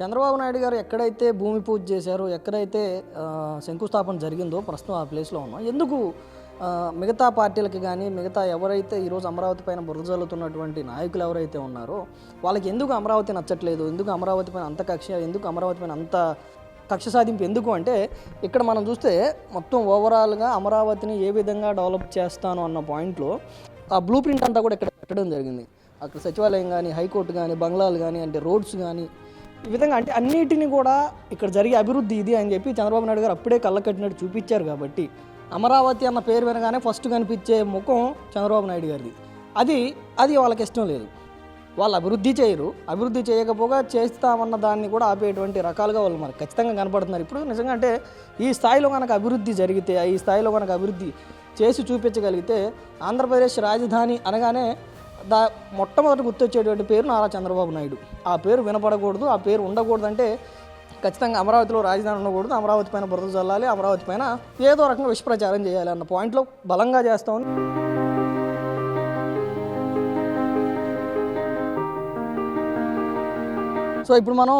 చంద్రబాబు నాయుడు గారు ఎక్కడైతే భూమి పూజ చేశారో ఎక్కడైతే శంకుస్థాపన జరిగిందో ప్రస్తుతం ఆ ప్లేస్లో ఉన్నాం. ఎందుకు మిగతా పార్టీలకి కానీ మిగతా ఎవరైతే ఈరోజు అమరావతి పైన బురదజల్లుతున్నటువంటి నాయకులు ఎవరైతే ఉన్నారో వాళ్ళకి ఎందుకు అమరావతి నచ్చట్లేదు? ఎందుకు అమరావతి పైన అంత కక్ష ఎందుకు అమరావతి పైన అంత కక్ష సాధింపు? ఎందుకు అంటే ఇక్కడ మనం చూస్తే మొత్తం ఓవరాల్గా అమరావతిని ఏ విధంగా డెవలప్ చేస్తాను అన్న పాయింట్లో ఆ బ్లూ ప్రింట్ అంతా కూడా ఇక్కడ పెట్టడం జరిగింది. అక్కడ సచివాలయం కానీ హైకోర్టు కానీ బంగ్లాలు కానీ అంటే రోడ్స్ కానీ ఈ విధంగా అంటే అన్నిటిని కూడా ఇక్కడ జరిగే అభివృద్ధి ఇది అని చెప్పి చంద్రబాబు నాయుడు గారు అప్పుడే కళ్ళ కట్టినట్టు చూపించారు కాబట్టి అమరావతి అన్న పేరు వినగానే ఫస్ట్ కనిపించే ముఖం చంద్రబాబు నాయుడు గారిది. అది అది వాళ్ళకి ఇష్టం లేదు. వాళ్ళు అభివృద్ధి చేయరు. అభివృద్ధి చేయకపోగా చేస్తామన్న దాన్ని కూడా ఆపేటువంటి రకాలుగా వాళ్ళు మనకు ఖచ్చితంగా కనపడుతున్నారు. ఇప్పుడు నిజంగా అంటే ఈ స్థాయిలో కనుక అభివృద్ధి జరిగితే ఈ స్థాయిలో కనుక అభివృద్ధి చేసి చూపించగలిగితే ఆంధ్రప్రదేశ్ రాజధాని అనగానే దా మొట్టమొదటి గుర్తొచ్చేటువంటి పేరు నారా చంద్రబాబు నాయుడు. ఆ పేరు వినపడకూడదు ఆ పేరు ఉండకూడదు అంటే ఖచ్చితంగా అమరావతిలో రాజధాని ఉండకూడదు అమరావతి పైన బురద చల్లాలి అమరావతి పైన ఏదో రకంగా విషప్రచారం చేయాలి అన్న పాయింట్లో బలంగా చేస్తామని సో ఇప్పుడు మనం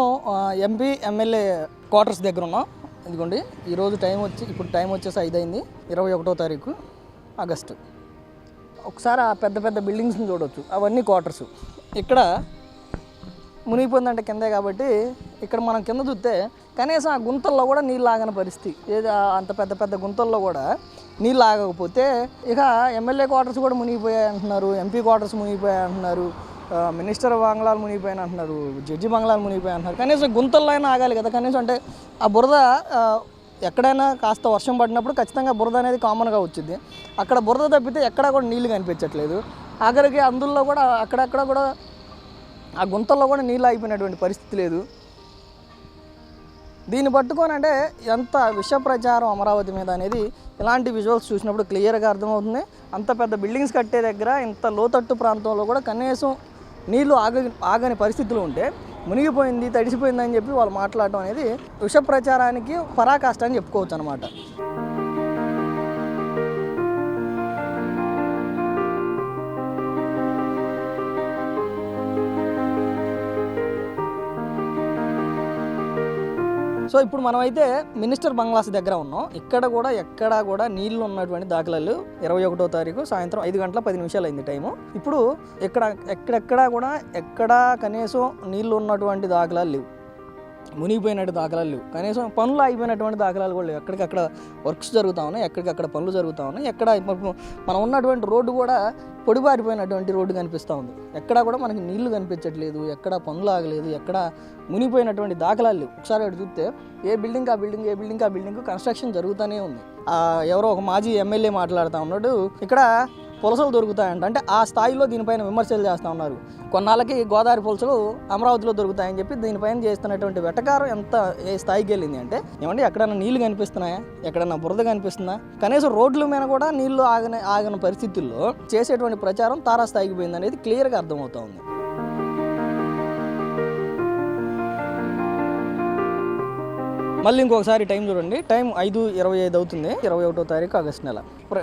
ఎంపీ ఎమ్మెల్యే క్వార్టర్స్ దగ్గర ఉన్నాం. ఇదిగోండి ఈరోజు టైం వచ్చి ఇప్పుడు టైం వచ్చేసి ఐదు అయింది ఇరవై ఒకటో తారీఖు ఆగస్టు. ఒకసారి ఆ పెద్ద పెద్ద బిల్డింగ్స్ని చూడవచ్చు అవన్నీ క్వార్టర్స్ ఇక్కడ మునిగిపోయిందంటే కిందే కాబట్టి ఇక్కడ మనం కింద చూస్తే కనీసం ఆ గుంతల్లో కూడా నీళ్ళు ఆగని పరిస్థితి. ఏది అంత పెద్ద పెద్ద గుంతల్లో కూడా నీళ్ళు ఆగకపోతే ఇక ఎమ్మెల్యే క్వార్టర్స్ కూడా మునిగిపోయాయి అంటున్నారు ఎంపీ క్వార్టర్స్ మునిగిపోయాయి అంటున్నారు మినిస్టర్ బంగ్లాలు మునిగిపోయాయి అంటున్నారు జడ్జి బంగ్లాలు మునిగిపోయాయి అంటున్నారు. కనీసం గుంతల్లో అయినా ఆగాలి కదా. కనీసం అంటే ఆ బురద ఎక్కడైనా కాస్త వర్షం పడినప్పుడు ఖచ్చితంగా బురద అనేది కామన్గా వచ్చింది. అక్కడ బురద తప్పితే ఎక్కడా కూడా నీళ్ళు కనిపించట్లేదు. ఆఖరికి అందులో కూడా అక్కడక్కడ కూడా ఆ గుంతల్లో కూడా నీళ్ళు అయిపోయినటువంటి పరిస్థితి లేదు. దీన్ని పట్టుకొని అంటే ఎంత విష ప్రచారం అమరావతి మీద అనేది ఇలాంటి విజువల్స్ చూసినప్పుడు క్లియర్గా అర్థమవుతుంది. అంత పెద్ద బిల్డింగ్స్ కట్టే దగ్గర ఇంత లోతట్టు ప్రాంతంలో కూడా కనీసం నీళ్ళు ఆగ ఆగని పరిస్థితులు ఉంటే మునిగిపోయింది తడిసిపోయింది అని చెప్పి వాళ్ళు మాట్లాడటం అనేది విష ప్రచారానికి పరాకాష్ట అని చెప్పుకోవచ్చు అనమాట సో ఇప్పుడు మనమైతే మినిస్టర్ బంగ్లాస్ దగ్గర ఉన్నాం. ఇక్కడ కూడా ఎక్కడా కూడా నీళ్ళు ఉన్నటువంటి దాఖలాలు ఇరవై ఒకటో తారీఖు సాయంత్రం ఐదు గంటల పది నిమిషాలు అయింది టైము. ఇప్పుడు ఇక్కడ ఎక్కడెక్కడా కూడా ఎక్కడా కనీసం నీళ్ళు ఉన్నటువంటి దాఖలాలు లేవు. మునిగిపోయినట్టు దాఖలాలు లేవు. కనీసం పనులు అయిపోయినటువంటి దాఖలాలు కూడా లేవు. ఎక్కడికక్కడ వర్క్స్ జరుగుతూ ఉన్నాయి ఎక్కడికక్కడ పనులు జరుగుతూ ఉన్నాయి ఎక్కడ మనం ఉన్నటువంటి రోడ్డు కూడా పొడిబారిపోయినటువంటి రోడ్డు కనిపిస్తూ ఉంది. ఎక్కడా కూడా మనకి నీళ్ళు కనిపించట్లేదు ఎక్కడ పనులు ఆగలేదు ఎక్కడ మునిగిపోయినటువంటి దాఖలాలు లేవు. ఒకసారి అటు చూస్తే ఏ బిల్డింగ్ ఆ బిల్డింగ్ ఏ బిల్డింగ్ ఆ బిల్డింగ్ కన్స్ట్రక్షన్ జరుగుతూనే ఉంది. ఎవరో ఒక మాజీ ఎమ్మెల్యే మాట్లాడుతూ ఉన్నాడు. ఇక్కడ పులసలు దొరుకుతాయంట. అంటే ఆ స్థాయిలో దీనిపైన విమర్శలు చేస్తూ ఉన్నారు. కొన్నాళ్ళకి గోదావరి పులసలు అమరావతిలో దొరుకుతాయని చెప్పి దీనిపైన చేస్తున్నటువంటి వెటకారం ఎంత ఏ స్థాయికి వెళ్ళింది అంటే ఏమంటే ఎక్కడైనా నీళ్ళు కనిపిస్తున్నాయా? ఎక్కడైనా బురద కనిపిస్తుందా? కనీసం రోడ్ల మీద కూడా నీళ్ళు ఆగని ఆగని పరిస్థితుల్లో చేసేటువంటి ప్రచారం తారాస్థాయికి పోయింది అనేది క్లియర్గా అర్థమవుతా ఉంది. మళ్ళీ ఇంకొకసారి టైం చూడండి. టైం ఐదు ఇరవై ఐదు అవుతుంది. ఇరవై ఒకటో తారీఖు ఆగస్ట్ నెల.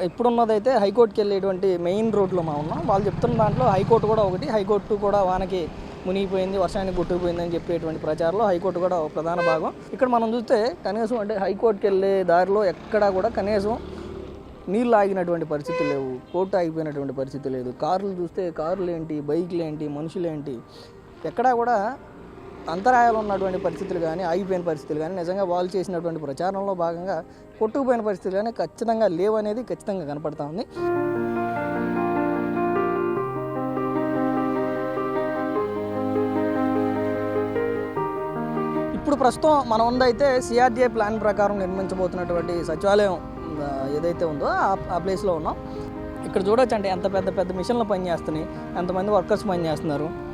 ఇప్పుడున్నదైతే హైకోర్టుకి వెళ్ళేటువంటి మెయిన్ రోడ్లో మా ఉన్నాం. వాళ్ళు చెప్తున్న దాంట్లో హైకోర్టు కూడా ఒకటి హైకోర్టు కూడా వానకి మునిగిపోయింది వర్షానికి కొట్టుకుపోయింది అని చెప్పేటువంటి ప్రచారంలో హైకోర్టు కూడా ఒక ప్రధాన భాగం. ఇక్కడ మనం చూస్తే కనీసం అంటే హైకోర్టుకి వెళ్ళే దారిలో ఎక్కడా కూడా కనీసం నీళ్ళు ఆగినటువంటి పరిస్థితి లేవు. కోర్టు ఆగిపోయినటువంటి పరిస్థితి లేదు. కార్లు చూస్తే కార్లు ఏంటి బైక్లు ఏంటి మనుషులు ఏంటి ఎక్కడా కూడా అంతరాయాలు ఉన్నటువంటి పరిస్థితులు కానీ ఆగిపోయిన పరిస్థితులు కానీ నిజంగా వాళ్ళు చేసినటువంటి ప్రచారంలో భాగంగా కొట్టుకుపోయిన పరిస్థితులు కానీ ఖచ్చితంగా లేవు అనేది ఖచ్చితంగా కనపడతా ఉంది. ఇప్పుడు ప్రస్తుతం మన ఉందైతే సిఆర్డీఏ ప్లాన్ ప్రకారం నిర్మించబోతున్నటువంటి సచివాలయం ఏదైతే ఉందో ఆ- ఆ ప్లేస్లో ఉన్నాం. ఇక్కడ చూడొచ్చు అంటే ఎంత పెద్ద పెద్ద మిషన్లు పనిచేస్తున్నాయి ఎంతమంది వర్కర్స్ పనిచేస్తున్నారు.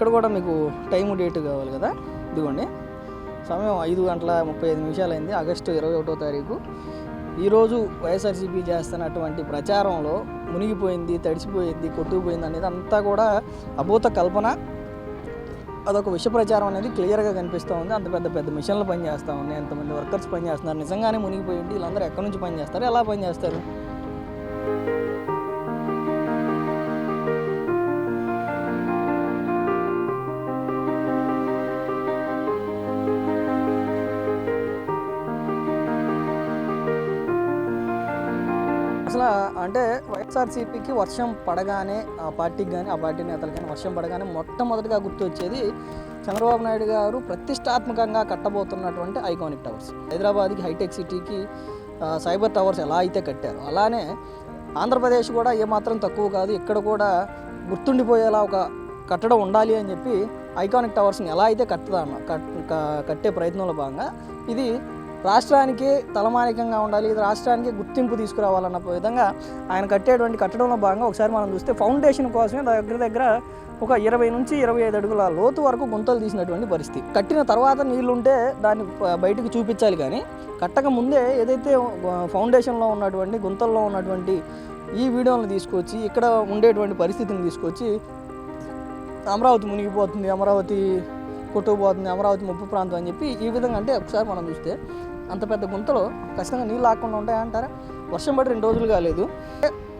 ఇక్కడ కూడా మీకు టైం డేట్ కావాలి కదా? ఇదిగోండి. సమయం ఐదు గంటల ముప్పై ఐదు నిమిషాలు అయింది ఆగస్టు ఇరవై ఒకటో తారీఖు. ఈరోజు వైఎస్ఆర్సీపీ చేస్తున్నటువంటి ప్రచారంలో మునిగిపోయింది తడిసిపోయింది కొట్టుకుపోయింది అనేది అంతా కూడా అభూత కల్పన. అదొక విష ప్రచారం అనేది క్లియర్గా కనిపిస్తూ ఉంది. అంత పెద్ద పెద్ద మిషన్లు పనిచేస్తూ ఉన్నాయి. ఎంతమంది వర్కర్స్ పనిచేస్తున్నారు. నిజంగానే మునిగిపోయి వీళ్ళందరూ ఎక్కడి నుంచి పనిచేస్తారు? ఎలా పనిచేస్తారు? అంటే వైఎస్ఆర్సీపీకి వర్షం పడగానే ఆ పార్టీకి కానీ ఆ పార్టీ నేతలు కానీ వర్షం పడగానే మొట్టమొదటిగా గుర్తొచ్చేది చంద్రబాబు నాయుడు గారు ప్రతిష్టాత్మకంగా కట్టబోతున్నటువంటి ఐకానిక్ టవర్స్. హైదరాబాద్కి హైటెక్ సిటీకి సైబర్ టవర్స్ ఎలా అయితే కట్టారు అలానే ఆంధ్రప్రదేశ్ కూడా ఏమాత్రం తక్కువ కాదు ఇక్కడ కూడా గుర్తుండిపోయేలా ఒక కట్టడం ఉండాలి అని చెప్పి ఐకానిక్ టవర్స్ని ఎలా అయితే కట్టదా కట్టే ప్రయత్నంలో భాగంగా ఇది రాష్ట్రానికి తలమానికంగా ఉండాలి ఇది రాష్ట్రానికి గుర్తింపు తీసుకురావాలన్న విధంగా ఆయన కట్టేటువంటి కట్టడంలో భాగంగా ఒకసారి మనం చూస్తే ఫౌండేషన్ కోసమే దగ్గర దగ్గర ఒక ఇరవై నుంచి ఇరవై ఐదు అడుగుల లోతు వరకు గుంతలు తీసినటువంటి పరిస్థితి. కట్టిన తర్వాత నీళ్ళుంటే దాన్ని బయటకు చూపించాలి కానీ కట్టక ముందే ఏదైతే ఫౌండేషన్లో ఉన్నటువంటి గుంతల్లో ఉన్నటువంటి ఈ వీడియోలను తీసుకొచ్చి ఇక్కడ ఉండేటువంటి పరిస్థితిని తీసుకొచ్చి అమరావతి మునిగిపోతుంది అమరావతి కొట్టుకుపోతుంది అమరావతి ముప్పు ప్రాంతం అని చెప్పి ఈ విధంగా అంటే ఒకసారి మనం చూస్తే అంత పెద్ద గుంతలో ఖచ్చితంగా నీళ్ళు ఆకుండా ఉంటాయంటారా వర్షం పడి రెండు రోజులు కాలేదు.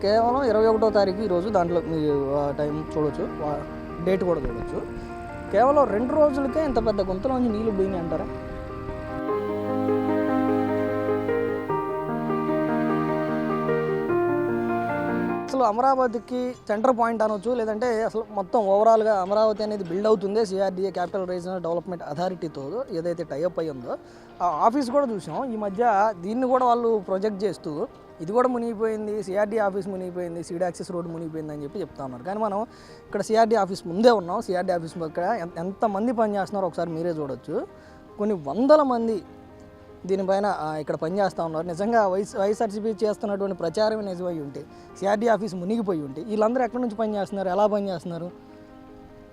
కేవలం ఇరవై ఒకటో తారీఖు ఈరోజు దాంట్లో మీరు టైం చూడొచ్చు. డేట్ కూడా చూడొచ్చు. కేవలం రెండు రోజులకే ఇంత పెద్ద గుంతలోంచి నీళ్ళు పోయినాయి అంటారా? అసలు అమరావతికి సెంటర్ పాయింట్ అనొచ్చు లేదంటే అసలు మొత్తం ఓవరాల్గా అమరావతి అనేది బిల్డ్ అవుతుంది సిఆర్డీఏ క్యాపిటల్ రీజనల్ డెవలప్మెంట్ అథారిటీతో ఏదైతే టైఅప్ అయ్యిందో. ఉందో ఆ ఆఫీస్ కూడా చూసాం. ఈ మధ్య దీన్ని కూడా వాళ్ళు ప్రొజెక్ట్ చేస్తూ ఇది కూడా మునిగిపోయింది సిఆర్డీ ఆఫీస్ మునిగిపోయింది సీడ్ యాక్సెస్ రోడ్ మునిగిపోయింది అని చెప్పి చెప్తా ఉన్నారు. కానీ మనం ఇక్కడ సిఆర్డీ ఆఫీస్ ముందే ఉన్నాం. సిఆర్డీ ఆఫీస్ ఇక్కడ ఎంతమంది పని చేస్తున్నారో ఒకసారి మీరే చూడొచ్చు. కొన్ని వందల మంది దీనిపైన ఇక్కడ పనిచేస్తూ ఉన్నారు. నిజంగా వైఎస్ వైఎస్ఆర్సీపీ చేస్తున్నటువంటి ప్రచారమే నిజమై ఉంటే సిఆర్డీ ఆఫీస్ మునిగిపోయి ఉంటే వీళ్ళందరూ ఎక్కడి నుంచి పని చేస్తున్నారు? ఎలా పని చేస్తున్నారు?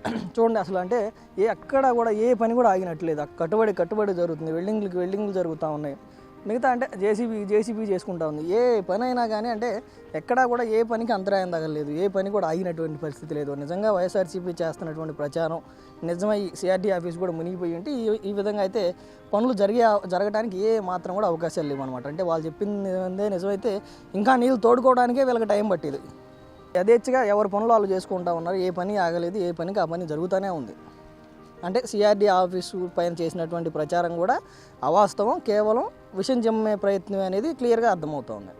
చూడండి అసలు అంటే ఏ ఎక్కడ కూడా ఏ పని కూడా ఆగినట్లేదు. ఆ కట్టుబడి కట్టుబడి జరుగుతుంది. వెల్డింగ్లకి వెల్డింగ్లు జరుగుతూ ఉన్నాయి. మిగతా అంటే జేసీబీ జేసీబీ చేసుకుంటా ఉంది. ఏ పని అయినా కానీ అంటే ఎక్కడా కూడా ఏ పనికి అంతరాయం తగలేదు ఏ పని కూడా ఆగినటువంటి పరిస్థితి లేదు. నిజంగా వైఎస్ఆర్సీపీ చేస్తున్నటువంటి ప్రచారం నిజమై సిఆర్డీ ఆఫీస్ కూడా మునిగిపోయి ఉంటే ఈ ఈ విధంగా అయితే పనులు జరిగే జరగడానికి ఏ మాత్రం కూడా అవకాశాలు లేవు అనమాట అంటే వాళ్ళు చెప్పింది నిజమైతే ఇంకా నీళ్ళు తోడుకోవడానికే వీళ్ళకి టైం పట్టేది. యథేచ్ఛగా ఎవరి పనులు వాళ్ళు చేసుకుంటా ఉన్నారు. ఏ పని ఆగలేదు ఏ పనికి ఆ పని జరుగుతూనే ఉంది. అంటే సిఆర్డీ ఆఫీసు పైన చేసినటువంటి ప్రచారం కూడా అవాస్తవం కేవలం విషం జమ్మే ప్రయత్నం అనేది క్లియర్గా అర్థమవుతోంది.